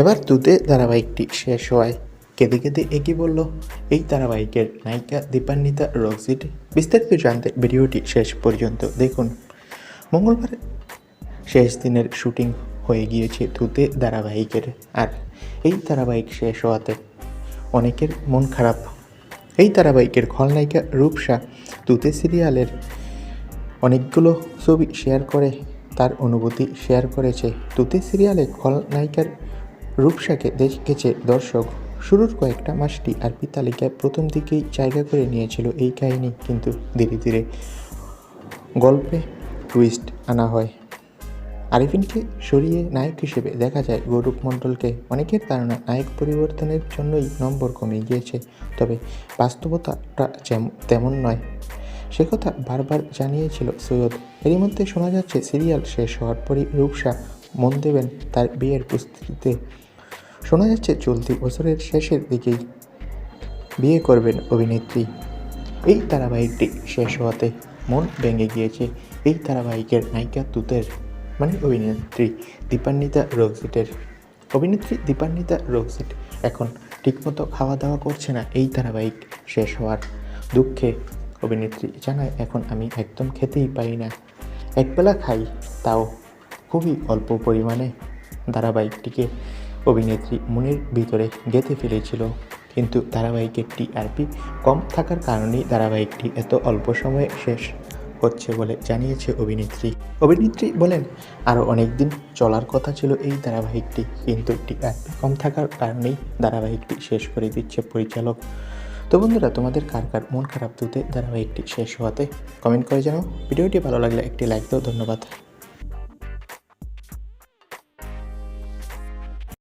এবার তুতে ধারাবাহিকটি শেষ হওয়ায় কেঁদে কেঁদে একই বলল, এই ধারাবাহিকের নায়িকা দীপান্বিতা রক্সিট, বিস্তারিত জানতে ভিডিওটি শেষ পর্যন্ত দেখুন। মঙ্গলবার শেষ দিনের শুটিং হয়ে গিয়েছে তুতে ধারাবাহিকের। আর এই ধারাবাহিক শেষ হওয়াতে অনেকের মন খারাপ। এই ধারাবাহিকের খলনায়িকা রূপসা তুতে সিরিয়ালের অনেকগুলো ছবি শেয়ার করে, তার অনুভূতি শেয়ার করেছে। তুতে সিরিয়ালে খলনায়িকার রূপসাকে দেখেছে দর্শক। শুরুর কয়েকটা মাসটি আরপি তালিকায় প্রথম দিকেই জায়গা করে নিয়েছিল এই কাহিনী, কিন্তু ধীরে ধীরে গল্পে টুইস্ট আনা হয়। আরিফিনকে সরিয়ে নায়ক হিসেবে দেখা যায় গৌরব মণ্ডলকে। অনেকের ধারণা নায়ক পরিবর্তনের জন্যই নম্বর কমে গিয়েছে, তবে বাস্তবতাটা তেমন নয়। সে কথা বারবার জানিয়েছিল সৈয়দ। এরই মধ্যে শোনা যাচ্ছে, সিরিয়াল শেষ হওয়ার পরই রূপসা মন দেবেন তার বিয়ের প্রস্তুতিতে। শোনা যাচ্ছে চলতি বছরের শেষের দিকেই বিয়ে করবেন অভিনেত্রী। এই ধারাবাহিকটি শেষ হওয়াতে মন ভেঙে গিয়েছে এই ধারাবাহিকের নায়িকা তুতের মানে অভিনেত্রী দীপান্বিতা রোগজিটের অভিনেত্রী দীপান্বিতা রোগজিট এখন ঠিকমতো খাওয়া দাওয়া করছে না এই ধারাবাহিক শেষ হওয়ার দুঃখে। অভিনেত্রী জানায়, এখন আমি একদম খেতেই পারি না। একবেলা খাই, তাও খুবই অল্প পরিমাণে। ধারাবাহিকটিকে অভিনেত্রী মনের ভিতরে গেঁথে ফেলেছিল। কিন্তু ধারাবাহিকের টিআরপি কম থাকার কারণেই ধারাবাহিকটি এত অল্প সময়ে শেষ হচ্ছে বলে জানিয়েছে অভিনেত্রী। অভিনেত্রী বলেন আরও অনেক দিন চলার কথা ছিল এই ধারাবাহিকটি, কিন্তু টিআরপি কম থাকার কারণেই ধারাবাহিকটি শেষ করে দিচ্ছে পরিচালক। তো বন্ধুরা, তোমাদের কার কার মন খারাপ তুতে ধারাবাহিকটি শেষ হওয়াতে কমেন্ট করে জানাও। ভিডিওটি ভালো লাগলে একটি লাইক দাও, ধন্যবাদ।